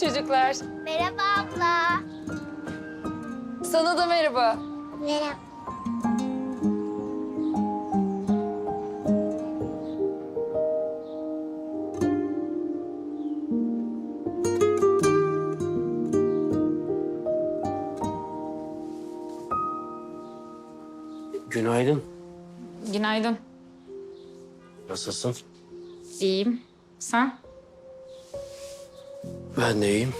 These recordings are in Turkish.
Çocuklar. Merhaba abla. Sana da merhaba. Merhaba. Günaydın. Günaydın. Nasılsın? İyiyim. Sen? Ben de iyiyim.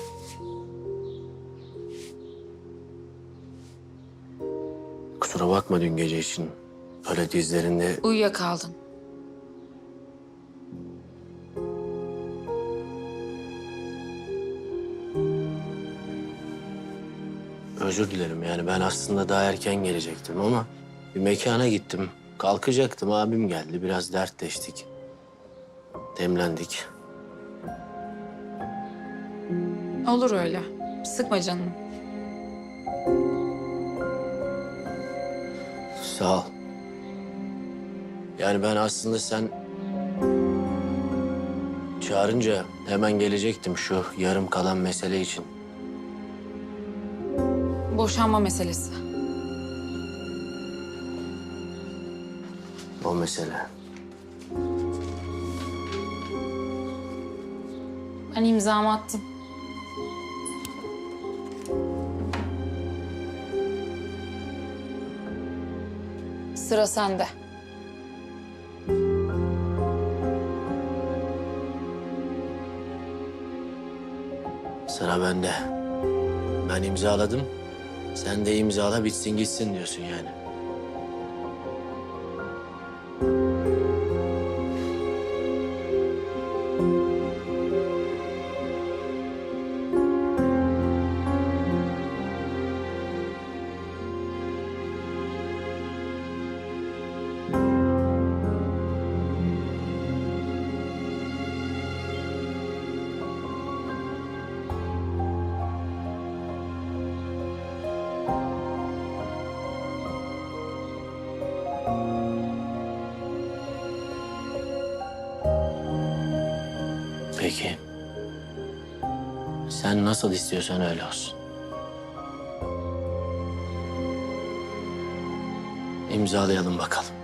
Kusura bakma dün gece için. Öyle dizlerinde Uyuyakaldın. özür dilerim. Yani ben aslında daha erken gelecektim ama bir mekana gittim. Kalkacaktım abim geldi. Biraz dertleştik. Demlendik. Olur öyle. Sıkma canını. Sağ ol. Yani ben aslında sen çağırınca hemen gelecektim şu yarım kalan mesele için. Boşanma meselesi. O mesele. Ben imzamı attım. Sıra sende. Sıra bende. Ben imzaladım. Sen de imzala bitsin gitsin diyorsun yani. Peki. Sen nasıl istiyorsan öyle olsun. İmzalayalım bakalım.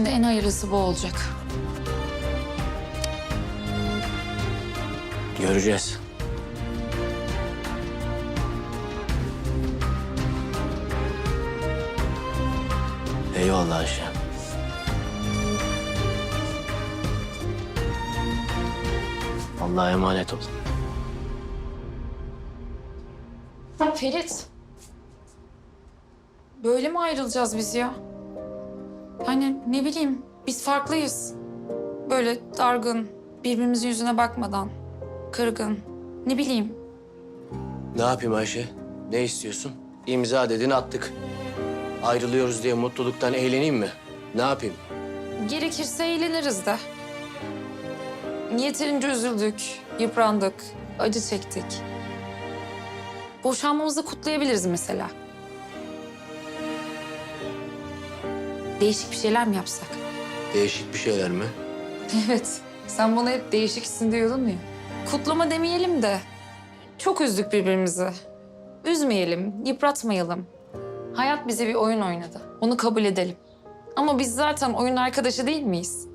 İçin de en hayırlısı bu olacak. Göreceğiz. Eyvallah Ayşe. Allah'a emanet ol. Ferit. Böyle mi ayrılacağız biz ya? Yani ne bileyim biz farklıyız. Böyle dargın, birbirimizin yüzüne bakmadan, kırgın. Ne bileyim. Ne yapayım Ayşe? Ne istiyorsun? İmza dedin attık. Ayrılıyoruz diye mutluluktan eğleneyim mi? Ne yapayım? Gerekirse eğleniriz de. Yeterince üzüldük, yıprandık, acı çektik. Boşanmamızı kutlayabiliriz mesela. Değişik bir şeyler mi yapsak? Değişik bir şeyler mi? Evet, sen bana hep değişiksin diyordun ya. Kutlama demeyelim de çok üzdük birbirimizi. Üzmeyelim, yıpratmayalım. Hayat bize bir oyun oynadı. Onu kabul edelim. Ama biz zaten oyun arkadaşı değil miyiz?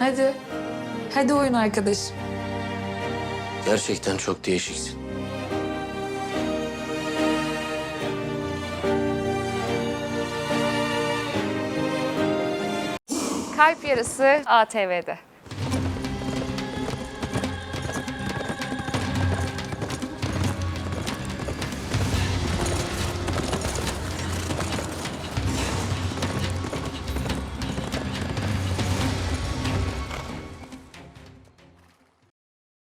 Hadi. Hadi oyun arkadaşım. Gerçekten çok değişiksin. Kalp Yarısı ATV'de.